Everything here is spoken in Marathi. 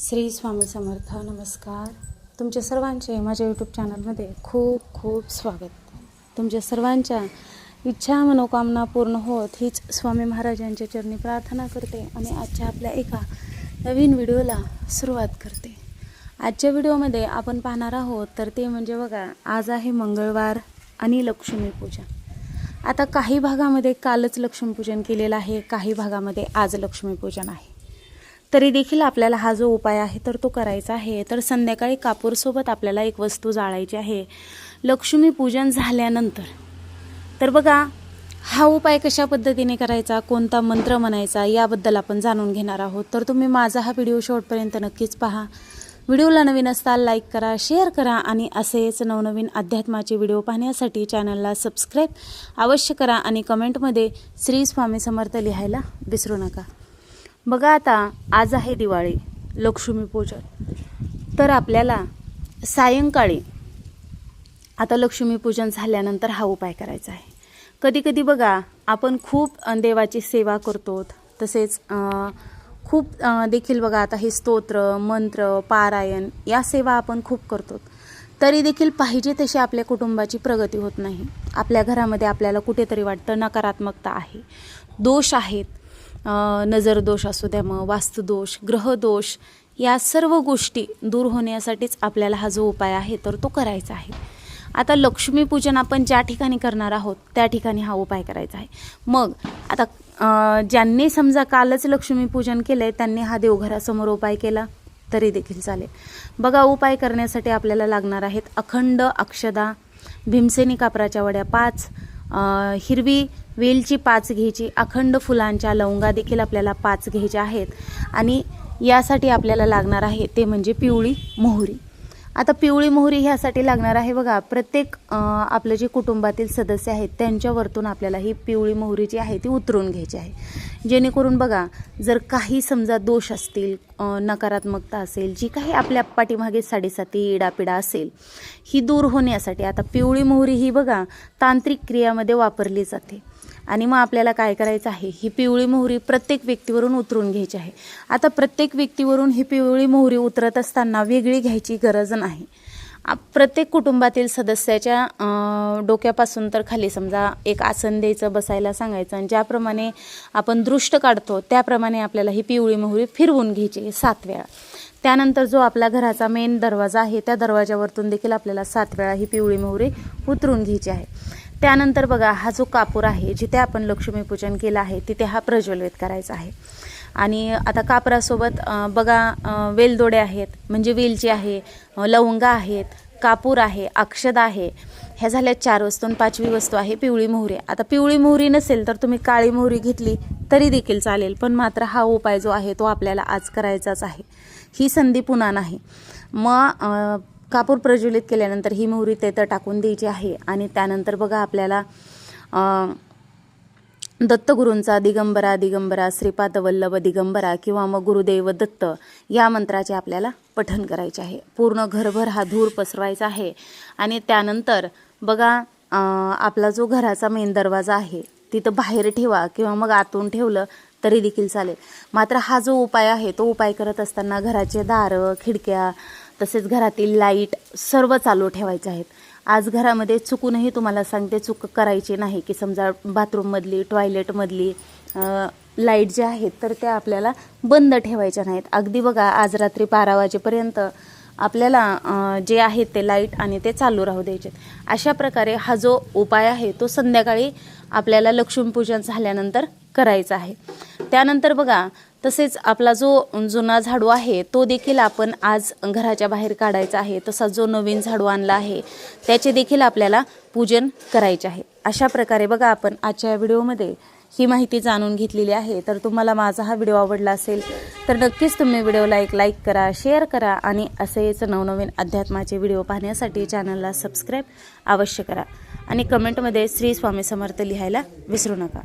श्री स्वामी समर्थ नमस्कार. तुमच्या सर्वांचे माझ्या यूट्यूब चॅनलमध्ये खूप खूप स्वागत. तुमच्या सर्वांच्या इच्छा मनोकामना पूर्ण होत हीच स्वामी महाराजांच्या चरणी प्रार्थना करते आणि आजच्या आपल्या एका नवीन व्हिडिओला सुरुवात करते. आजच्या व्हिडिओमध्ये आपण पाहणार आहोत तर ते म्हणजे बघा आज आहे मंगळवार आणि लक्ष्मीपूजन आता काही भागामध्ये कालच लक्ष्मीपूजन केलेलं आहे काही भागामध्ये आज लक्ष्मीपूजन आहे. तरी देखील आपल्याला हा जो उपाय आहे तर तो करायचा आहे. तर संध्याकाळी कापूरसोबत आपल्याला एक वस्तू जाळायची आहे. लक्ष्मीपूजन झाल्यानंतर. तर बघा हा उपाय कशा पद्धतीने करायचा कोणता मंत्र म्हणायचा याबद्दल आपण जाणून घेणार आहोत. तर तुम्ही माझा हा व्हिडिओ शेवटपर्यंत नक्कीच पहा. व्हिडिओला नवीन असताल लाईक करा शेअर करा आणि असेच नवनवीन अध्यात्माचे व्हिडिओ पाहण्यासाठी चॅनलला सबस्क्राईब अवश्य करा आणि कमेंटमध्ये श्री स्वामी समर्थ लिहायला विसरू नका. बघा आता आज आहे दिवाळी लक्ष्मीपूजन तर आपल्याला सायंकाळी आता लक्ष्मीपूजन झाल्यानंतर हा उपाय करायचा आहे. कधी कधी बघा आपण खूप देवाची सेवा करतो तसेच खूप देखील बघा आता हे स्तोत्र मंत्र पारायण या सेवा आपण खूप करतो. तरी देखील पाहिजे तशी आपल्या कुटुंबाची प्रगती होत नाही. आपल्या घरामध्ये आपल्याला कुठेतरी वाटतं नकारात्मकता आहे. दोष आहेत. नजरदोष नजर दोष असू द्या मग वास्तुदोष ग्रहदोष या सर्व गोष्टी दूर होण्यासाठीच आपल्याला हा जो उपाय आहे तर तो करायचा आहे. आता लक्ष्मीपूजन आपण ज्या ठिकाणी करणार आहोत त्या ठिकाणी हा उपाय करायचा आहे. मग आता ज्यांनी समजा कालच लक्ष्मीपूजन केलं आहे त्यांनी हा देवघरासमोर उपाय केला तरी देखील चालेल. बघा उपाय करण्यासाठी आपल्याला लागणार आहेत अखंड अक्षदा भीमसेनी कापराच्या वड्या पाच हिरवी वेलची पाच घ्यायची अखंड फुलांच्या लवंगा देखील आपल्याला पाच घ्यायच्या आहेत. आणि यासाठी आपल्याला लागणार आहे ते म्हणजे पिवळी मोहरी. आता पिवळी मोहरी ह्यासाठी लागणार आहे बघा प्रत्येक आपलं जे कुटुंबातील सदस्य आहेत त्यांच्यावरतून आपल्याला ही पिवळी मोहरी जी आहे ती उतरून घ्यायची आहे. जेणेकरून बघा जर काही समजा दोष असतील नकारात्मकता असेल जी काही आपल्या पाठीमागे साडेसाती इडापिडा असेल ही दूर होण्यासाठी आता पिवळी मोहरी ही बघा तांत्रिक क्रियामध्ये वापरली जाते. आणि मग आपल्याला काय करायचं आहे? ही पिवळी मोहरी प्रत्येक व्यक्तीवरून उतरून घ्यायची आहे. आता प्रत्येक व्यक्तीवरून ही पिवळी मोहरी उतरत असताना वेगळी घ्यायची गरज नाही. प्रत्येक कुटुंबातील सदस्याच्या डोक्यापासून तर खाली समजा एक आसन द्यायचं बसायला सांगायचं आणि ज्याप्रमाणे आपण दृष्ट काढतो त्याप्रमाणे आपल्याला ही पिवळी मोहरी फिरवून घ्यायची सात वेळा. त्यानंतर जो आपला घराचा मेन दरवाजा आहे त्या दरवाजावरतून देखील आपल्याला सात वेळा ही पिवळी मोहरी उतरून घ्यायची आहे. त्यानंतर बघा हा जो कापूर आहे जिथे आपण लक्ष्मीपूजन केलं आहे तिथे हा प्रज्वलित करायचा आहे. आणि आता कापरासोबत बघा वेलदोडे आहेत म्हणजे वेलची आहे लवंगा आहेत कापूर आहे अक्षद आहे. ह्या झाल्या चार वस्तू आणि पाचवी वस्तू आहे पिवळी मोहरी. आता पिवळी मोहरी नसेल तर तुम्ही काळी मोहरी घेतली तरी देखील चालेल पण मात्र हा उपाय जो आहे तो आपल्याला आज करायचाच आहे. ही संधी पुन्हा नाही. मग कापूर प्रज्वलित केल्यानंतर ही मोहरी तेथं टाकून द्यायची आहे आणि त्यानंतर बघा आपल्याला दत्तगुरूंचा दिगंबरा दिगंबरा श्रीपाद वल्लभ दिगंबरा किंवा मग गुरुदेव दत्त या मंत्राचे आपल्याला पठण करायचे आहे. पूर्ण घरभर हा धूर पसरवायचा आहे. आणि त्यानंतर बघा आपला जो घराचा मेन दरवाजा आहे तिथं बाहेर ठेवा किंवा मग आतून ठेवलं तरी देखील चालेल. मात्र हा जो उपाय आहे तो उपाय करत असताना घराचे दारं खिडक्या तसेच घरातील लाइट सर्व चालू ठेवायचे आहेत. आज घरामध्ये चुकूनही तुम्हाला सांगते चूक करायची नाही की समजा बाथरूममधली टॉयलेटमधली लाइट ज्या आहेत तर त्या आपल्याला बंद ठेवायच्या नाहीत. अगदी बघा आज रात्री बारा वाजेपर्यंत आपल्याला जे आहेत ते लाइट आणि ते चालू राहू द्यायचे अशा प्रकारे हा जो उपाय आहे तो संध्याकाळी आपल्याला लक्ष्मीपूजन झाल्यानंतर करायचा आहे. त्यानंतर बघा तसेच आपला जो जुना झाडू आहे तो देखील आपण आज घराच्या बाहेर काढायचा आहे. तसा जो नवीन झाडू आणला आहे त्याचे देखील आपल्याला पूजन करायचे आहे. अशा प्रकारे बघा आपण आजच्या व्हिडिओमध्ये ही माहिती जाणून घेतलेली आहे. तर तुम्हाला माझा हा व्हिडिओ आवडला असेल तर नक्कीच तुम्ही व्हिडिओला एक लाईक करा शेअर करा आणि असेच नवनवीन अध्यात्माचे व्हिडिओ पाहण्यासाठी चॅनलला सबस्क्राईब अवश्य करा. आणि कमेंटमध्ये श्री स्वामी समर्थ लिहायला विसरू नका.